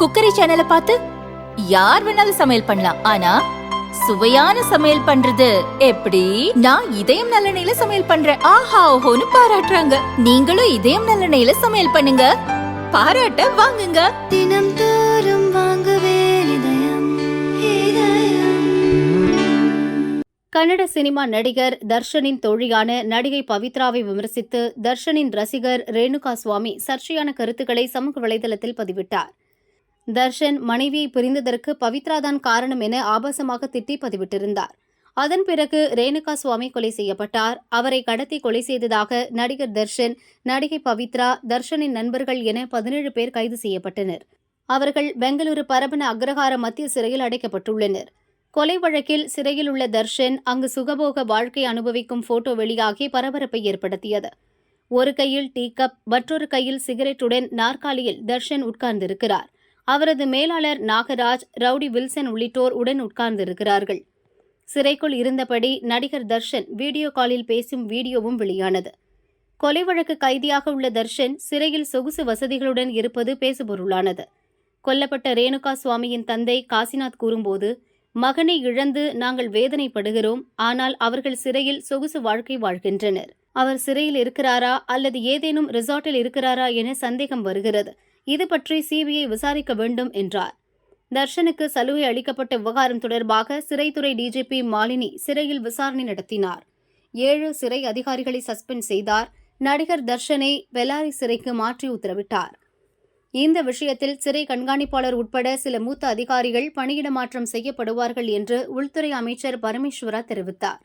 Cookery சேனலை பார்த்து யார் வேணாலும் சமையல் பண்ணலாம். ஆனா சுவையான சமையல் பண்றது எப்படி? நான் இதயம் நல்லெண்ணெயில சமையல் பண்றேன். ஆஹா ஓஹோன்னு பாராட்டுறாங்க. நீங்களும் இதயம் நல்லெண்ணெயில சமையல் பண்ணுங்க. பாராட்ட வாங்குங்க. தினம் தோறும் வாங்குவே இதயம் இதயம். கன்னட சினிமா நடிகர் தர்ஷனின் தோழியான நடிகை பவித்ராவை விமர்சித்து தர்ஷனின் ரசிகர் ரேணுகா சுவாமி சர்ச்சையான கருத்துக்களை சமூக வலைதளத்தில் பதிவிட்டார். தர்ஷன் மனைவியை பிரிந்ததற்கு பவித்ராதான் காரணம் என ஆபாசமாக திட்டி பதிவிட்டிருந்தார். அதன் பிறகு ரேணுகா சுவாமி கொலை செய்யப்பட்டார். அவரை கடத்தி கொலை செய்ததாக நடிகர் தர்ஷன் நடிகை பவித்ரா தர்ஷனின் நண்பர்கள் என பதினேழு பேர் கைது செய்யப்பட்டனர். அவர்கள் பெங்களூரு பரபன அக்ரஹார மத்திய சிறையில் அடைக்கப்பட்டுள்ளனர். கொலை வழக்கில் சிறையில் உள்ள தர்ஷன் அங்கு சுகபோக வாழ்க்கை அனுபவிக்கும் போட்டோ வெளியாகி பரபரப்பை ஏற்படுத்தியது. ஒரு கையில் டீ கப் மற்றொரு கையில் சிகரெட்டுடன் நாற்காலியில் தர்ஷன் உட்கார்ந்திருக்கிறார். அவரது மேலாளர் நாகராஜ் ரவுடி வில்சன் உள்ளிட்டோர் உடன் உட்கார்ந்திருக்கிறார்கள். சிறைக்குள் இருந்தபடி நடிகர் தர்ஷன் வீடியோ காலில் பேசும் வீடியோவும் வெளியானது. கொலை வழக்கு கைதியாக உள்ள தர்ஷன் சிறையில் சொகுசு வசதிகளுடன் இருப்பது பேசுபொருளானது. கொல்லப்பட்ட ரேணுகா சுவாமியின் தந்தை காசிநாத் கூறும்போது மகனை இழந்து நாங்கள் வேதனைப்படுகிறோம் ஆனால் அவர்கள் சிறையில் சொகுசு வாழ்க்கை வாழ்கின்றனர். அவர் சிறையில் இருக்கிறாரா அல்லது ஏதேனும் ரிசார்ட்டில் இருக்கிறாரா என சந்தேகம் வருகிறது. இது பற்றி சிபிஐ விசாரிக்க வேண்டும் என்றார். தர்ஷனுக்கு சலுகை அளிக்கப்பட்ட விவகாரம் தொடர்பாக சிறைத்துறை டிஜிபி மாலினி சிறையில் விசாரணை நடத்தினார். ஏழு சிறை அதிகாரிகளை சஸ்பெண்ட் செய்தார். நடிகர் தர்ஷனை பெலாரி சிறைக்கு மாற்றி உத்தரவிட்டார். இந்த விஷயத்தில் சிறை கண்காணிப்பாளர் உட்பட சில மூத்த அதிகாரிகள் பணியிட மாற்றம் செய்யப்படுவார்கள் என்று உள்துறை அமைச்சர் பரமேஸ்வரா தெரிவித்தார்.